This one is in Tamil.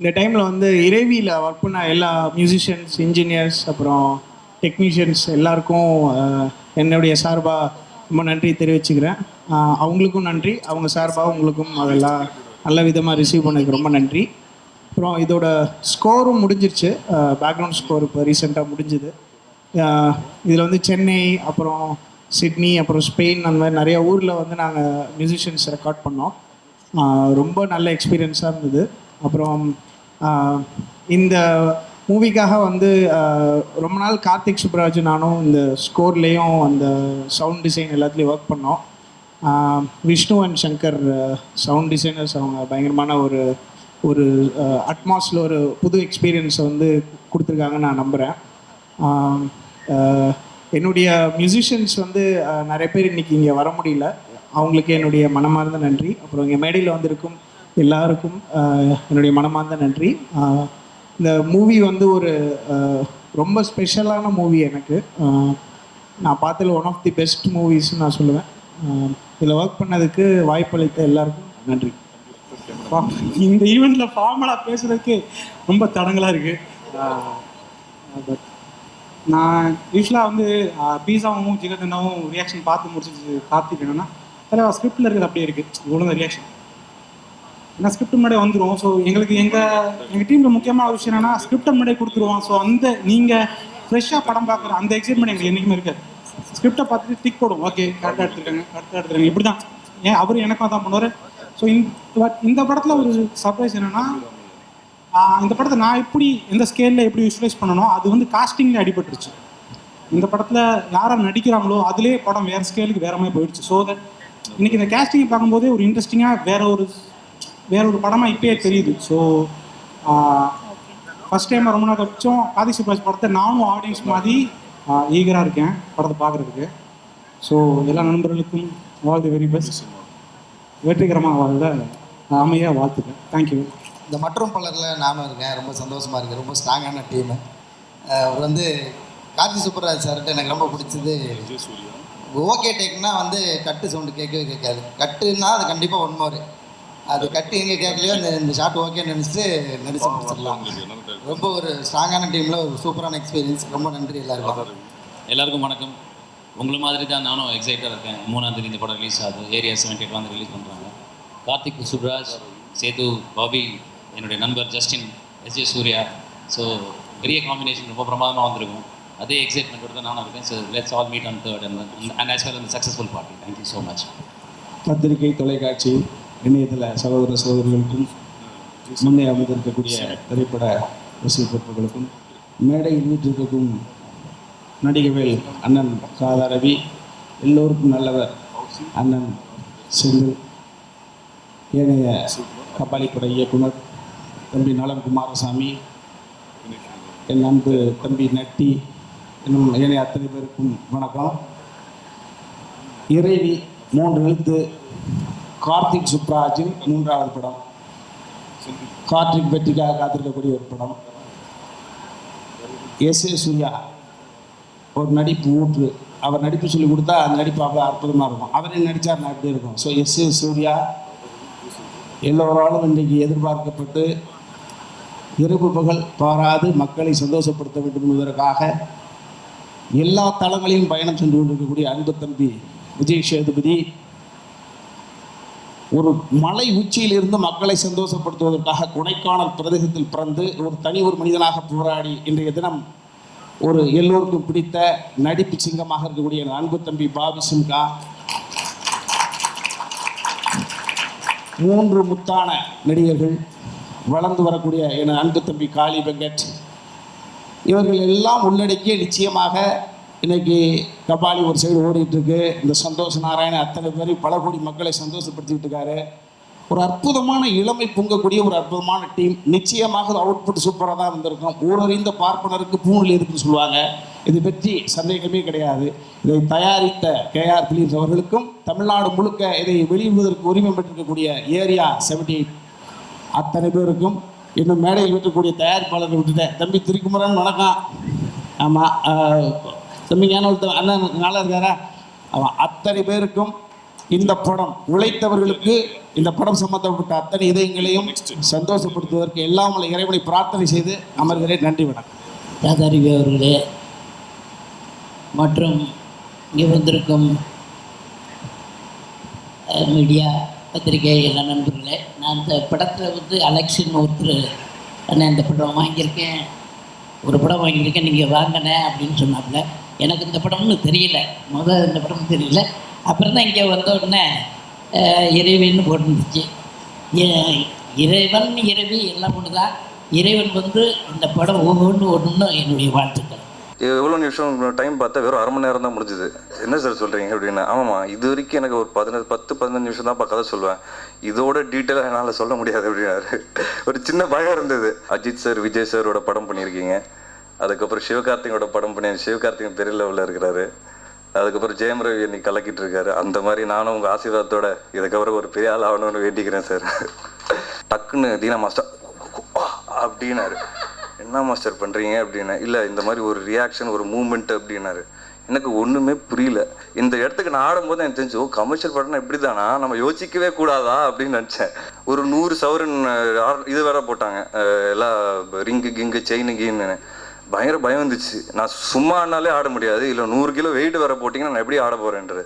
இந்த டைமில் வந்து இறைவியில் ஒர்க் பண்ண எல்லா மியூசிஷியன்ஸ் இன்ஜினியர்ஸ் அப்புறம் டெக்னீஷியன்ஸ் எல்லாருக்கும் என்னுடைய சார்பாக ரொம்ப நன்றி தெரிவிச்சுக்கிறேன். அவங்களுக்கும் நன்றி. அவங்க சார்பாக உங்களுக்கும் அதெல்லாம் நல்ல விதமாக ரிசீவ் பண்ணதுக்கு ரொம்ப நன்றி. அப்புறம் இதோட ஸ்கோரும் முடிஞ்சிருச்சு. பேக்ரவுண்ட் ஸ்கோர் இப்போ ரீசெண்டாக முடிஞ்சுது. இதில் வந்து சென்னை அப்புறம் சிட்னி அப்புறம் ஸ்பெயின் அந்த மாதிரி நிறைய ஊரில் வந்து நாங்கள் மியூசிஷியன்ஸ் ரெக்கார்ட் பண்ணோம். ரொம்ப நல்ல எக்ஸ்பீரியன்ஸாக இருந்தது. அப்புறம் இந்த மூவிக்காக வந்து ரொம்ப நாள் கார்த்திக் சுப்ராஜ் நானும் இந்த ஸ்கோர்லேயும் அந்த சவுண்ட் டிசைன் எல்லாத்துலேயும் ஒர்க் பண்ணோம். Vishnu and Shankar sound designers அவங்க பயங்கரமான ஒரு ஒரு அட்மாஸில் ஒரு புது எக்ஸ்பீரியன்ஸை வந்து கொடுத்துருக்காங்கன்னு நான் நம்புகிறேன் என்னுடைய மியூசிஷியன்ஸ் வந்து நிறைய பேர் இன்னைக்கு இங்கே வர முடியல. அவங்களுக்கு என்னுடைய மனமார்ந்த நன்றி. அப்புறம் இங்கே மேடையில் வந்திருக்கும் எல்லாருக்கும் என்னுடைய மனமார்ந்த நன்றி. இந்த மூவி வந்து ஒரு ரொம்ப ஸ்பெஷலான மூவி எனக்கு. நான் பார்த்ததில் ஒன் ஆஃப் தி பெஸ்ட் மூவிஸ்னு நான் சொல்லுவேன். இதில் ஒர்க் பண்ணதுக்கு வாய்ப்பளித்த எல்லாருக்கும் நன்றி. இந்த ஈவெண்ட்டில் ஃபார்மலாக பேசுறதுக்கு ரொம்ப தடங்களாக இருக்குது நான் யூஸ்வலாக வந்து பீஸாவும் ஜிகதனாவும் ரியாக்ஷன் பார்த்து முடிச்சிட்டு கார்த்திக் என்னன்னா தலைவா ஸ்கிரிப்டில் இருக்கிறது அப்படியே இருக்குது ஒழுங்காக ரியாக்ஷன் ஏன்னா ஸ்கிரிப்ட் முன்னாடியே வந்துடும் ஸோ எங்களுக்கு எங்கள் எங்கள் டீமில் முக்கியமான ஒரு விஷயம் என்னன்னா ஸ்கிரிப்டை முன்னாடியே கொடுத்துருவோம். ஸோ அந்த நீங்கள் ஃப்ரெஷ்ஷாக படம் பார்க்குற அந்த எக்ஸைட்மெண்ட் எங்களுக்கு என்றைக்குமே இருக்காது. ஸ்கிரிப்டை பார்த்துட்டு டிக் போடும். ஓகே கரெக்டாக எடுத்துருக்காங்க கரெக்டாக எடுத்துருக்காங்க. இப்படி தான் ஏன் அவர் எனக்கும் அதான் பண்ணுவார். ஸோ இந்த இந்த படத்தில் ஒரு சர்ப்ரைஸ் என்னென்னா இந்த படத்தை நான் எப்படி எந்த ஸ்கேலில் எப்படி விஷுவலைஸ் பண்ணனோ அது வந்து காஸ்டிங்கில் அடிபட்டுருச்சு. இந்த படத்தில் யாரை நடிக்கிறாங்களோ அதுலேயே படம் வேறு ஸ்கேலுக்கு வேற மாதிரி போயிடுச்சு. ஸோ தட் இன்னைக்கு இந்த கேஸ்டிங்கை பார்க்கும்போதே ஒரு இன்ட்ரெஸ்டிங்காக வேற ஒரு வேற ஒரு படமாக இப்பயே தெரியுது. ஸோ ஃபஸ்ட் டைம் ரொம்ப நாள் கழிச்சும் ஆதி சுப்ராஜ் படத்தை நானும் ஆடியன்ஸ் மாதிரி ஈகராக இருக்கேன் படத்தை பார்க்குறதுக்கு. ஸோ எல்லா நண்பர்களுக்கும் ஆல் தி வெரி பெஸ்ட் வெற்றிகரமாக வாழ்ந்த அமைய வாழ்த்துக்கள் தேங்க்யூ இந்த மற்றும் பலரில் நானும் இருக்கேன். ரொம்ப சந்தோஷமாக இருக்குது ரொம்ப ஸ்ட்ராங்கான டீமு அவர் வந்து கார்த்தி சுப்பராஜ் சார்கிட்ட எனக்கு ரொம்ப பிடிச்சது. ஓகே டேக்னா வந்து கட்டு சவுண்டு கேட்கவே கேட்காது. கட்டுன்னா அது கண்டிப்பாக ஒன் மோர் அது கட்டு எங்கே கேட்கலையோ இந்த இந்த ஷாட் ஓகே நினச்சிட்டு நடிச்சு முடிச்சிடலாம் ரொம்ப ஒரு ஸ்ட்ராங்கான டீமில் ஒரு சூப்பரான எக்ஸ்பீரியன்ஸ் ரொம்ப நன்றி எல்லாருக்கும். எல்லாருக்கும் வணக்கம். உங்களை மாதிரி தான் நானும் எக்ஸைட்டாக இருக்கேன். மூணாம் தேதி இந்த படம் ரிலீஸ் ஆகுது. ஏரியா செவன்டி எயிட் வந்து ரிலீஸ் பண்ணுறாங்க கார்த்திக் சுப்ராஜ் சேது பாபி என்னுடைய நண்பர் Justin S J Suryah. So பெரிய காம்பினேஷன் ரொம்ப பிரமாதமாக வந்திருக்கும். அதே எக்ஸைட்மெண்ட்டோட தான் நானும் இருக்கேன். So let's all meet on third and and as well அந்த successful party thank you so much பத்திரிகை தொலைக்காட்சி. இணையதள சகோதர சகோதரிகளுக்கும் முன்னே அமைந்திருக்கக்கூடிய திரைப்பட ரசிகர்களுக்கும் மேடையில் வீட்டிற்கும் நடிகவேல் அண்ணன் காதாரவி எல்லோருக்கும் நல்லவர் அண்ணன் செந்தில் ஏனைய கபாலிப்படை இயக்குனர் தம்பி நலம் குமாரசாமி என் அன்பு தம்பி நட்டி என்னும் ஏனைய அத்தனை பேருக்கும் வணக்கம். இறைவி மூன்று எழுத்து கார்த்திக் சுப்ராஜின் மூன்றாவது படம். கார்த்திக் வெற்றிக்காக காத்திருக்கக்கூடிய ஒரு படம். எஸ் ஏ சூர்யா ஒரு நடிப்பு ஊற்று. அவர் நடிப்பு சொல்லி கொடுத்தா அந்த நடிப்பு அவ்வளோ அற்புதமாக இருக்கும். அவரே நடித்தார் எப்படி இருக்கும். ஸோ எஸ் ஏ சூர்யா எல்லோராலும் இன்றைக்கு எதிர்பார்க்கப்பட்டு இரவு பகல் பாராது மக்களை சந்தோஷப்படுத்த வேண்டும் என்பதற்காக எல்லா தளங்களையும் பயணம் சென்று கொண்டிருக்கக்கூடிய அன்பு தம்பி விஜய் சேதுபதி ஒரு மலை உச்சியில் இருந்து மக்களை சந்தோஷப்படுத்துவதற்காக கொடைக்கானல் பிரதேசத்தில் பிறந்து ஒரு தனி ஒரு மனிதனாக போராடி இன்றைய தினம் ஒரு எல்லோருக்கும் பிடித்த நடிப்பு சிங்கமாக இருக்கக்கூடிய அன்பு தம்பி பாபி சிம்கா மூன்று முத்தான நடிகர்கள் வளர்ந்து வரக்கூடிய என அன்பு தம்பி காளி வெங்கட். இவர்கள் எல்லாம் உள்ளடக்கிய நிச்சயமாக இன்னைக்கு கபாலி ஒரு சைடு ஓடிட்டு இருக்கு இந்த சந்தோஷ நாராயண அத்தனை பேர் பல கோடி மக்களை சந்தோஷப்படுத்திக்கிட்டு இருக்காரு. ஒரு அற்புதமான இளமை பொங்கக்கூடிய ஒரு அற்புதமான டீம் நிச்சயமாக அவுட்புட் சூப்பராக தான் இருந்திருக்கும். ஊரறிந்த பார்ப்பனருக்கு பூணில் இருக்குன்னு சொல்லுவாங்க. இது பற்றி சந்தேகமே கிடையாது. இதை தயாரித்த கேஆர் பிலிம்ஸ் அவர்களுக்கும் தமிழ்நாடு முழுக்க இதை வெளியிடுவதற்கு உரிமை பெற்றிருக்கக்கூடிய ஏரியா செவன்டி அத்தனை பேருக்கும் இன்னும் மேடையில் இருக்கக்கூடிய தயாரிப்பாளர்கள் விட்டுட்டேன். தம்பி திரிக்குமரன் வணக்கம். ஆமாம் தம்பி ஒருத்தர் அண்ணன் நல்லா இருக்காரா? அவன் அத்தனை பேருக்கும் இந்த படம் உழைத்தவர்களுக்கு இந்த படம் சம்பந்தப்பட்ட அத்தனை இதயங்களையும் சந்தோஷப்படுத்துவதற்கு எல்லாம் உங்களை இறைவனை பிரார்த்தனை செய்து அமர்கிறேன். நன்றி வணக்கம். ராதாரிவி அவர்களே மற்றும் இங்கே வந்திருக்கும் மீடியா பத்திரிகை எல்லா நண்பர்களே நான் இந்த படத்தில் வந்து அலெக்ஷன் ஒருத்தர் அண்ணன் இந்த படம் வாங்கியிருக்கேன். ஒரு படம் வாங்கியிருக்கேன் நீங்கள் வாங்கினே அப்படின்னு சொன்னாப்புல எனக்கு இந்த படம்னு தெரியல. முதல் இந்த படம் தெரியல. அப்புறம் தான் இங்கே வந்த உடனே இறைவின்னு போட்டுருந்துச்சு. ஏ- இறைவன் இறைவி எல்லாம் ஒன்று தான் இறைவன் வந்து இந்த படம் ஒவ்வொன்று ஒன்றுன்னு என்னுடைய வாழ்த்துக்கள். எவ்வளோ நிமிஷம் டைம் பார்த்தா வெறும் அரை மணி நேரம் தான் முடிஞ்சுது. என்ன சார் சொல்கிறீங்க அப்படின்னு ஆமாம்மா இது வரைக்கும் எனக்கு ஒரு பதினஞ்சு பத்து பதினஞ்சு நிமிஷம் தான் கதை சொல்லுவேன். இதோட டீட்டெயிலாக என்னால் சொல்ல முடியாது அப்படின்னாரு. ஒரு சின்ன பயம் இருந்தது. அஜித் சார் விஜய் சாரோட படம் பண்ணியிருக்கீங்க. அதுக்கப்புறம் சிவகார்த்திகோட படம் பண்ணி சிவகார்த்திகன் பெரிய லெவலில் இருக்கிறாரு. அதுக்கப்புறம் ஜெயம் ரவி இன்னைக்கு கலக்கிட்டு இருக்காரு. அந்த மாதிரி நானும் உங்கள் ஆசீர்வாதத்தோட இதுக்கப்புறம் ஒரு பெரிய ஆள் ஆகணும்னு வேண்டிக்கிறேன் சார் டக்குன்னு தீனா மாஸ்டர் அப்படின்னாரு. என்ன மாஸ்டர் பண்ணுறீங்க அப்படின்னு இல்லை இந்த மாதிரி ஒரு ரியாக்ஷன் ஒரு மூமெண்ட் அப்படின்னாரு. எனக்கு ஒன்றுமே புரியல. இந்த இடத்துக்கு நான் ஆடும்போது எனக்கு தெரிஞ்சு ஓ கமர்ஷியல் படம்னா இப்படி தானா நம்ம யோசிக்கவே கூடாதா? அப்படின்னு நினச்சேன். ஒரு நூறு சவரன் இது வேற போட்டாங்க. எல்லாம் ரிங்கு கிங்கு செயின் கீன்னு. பயங்கர பயம் வந்துச்சு. நான் சும்மா ஆட முடியாது. இல்லை நூறு கிலோ வெயிட் வர போட்டிங்கன்னா நான் எப்படி ஆட போகிறேன்றது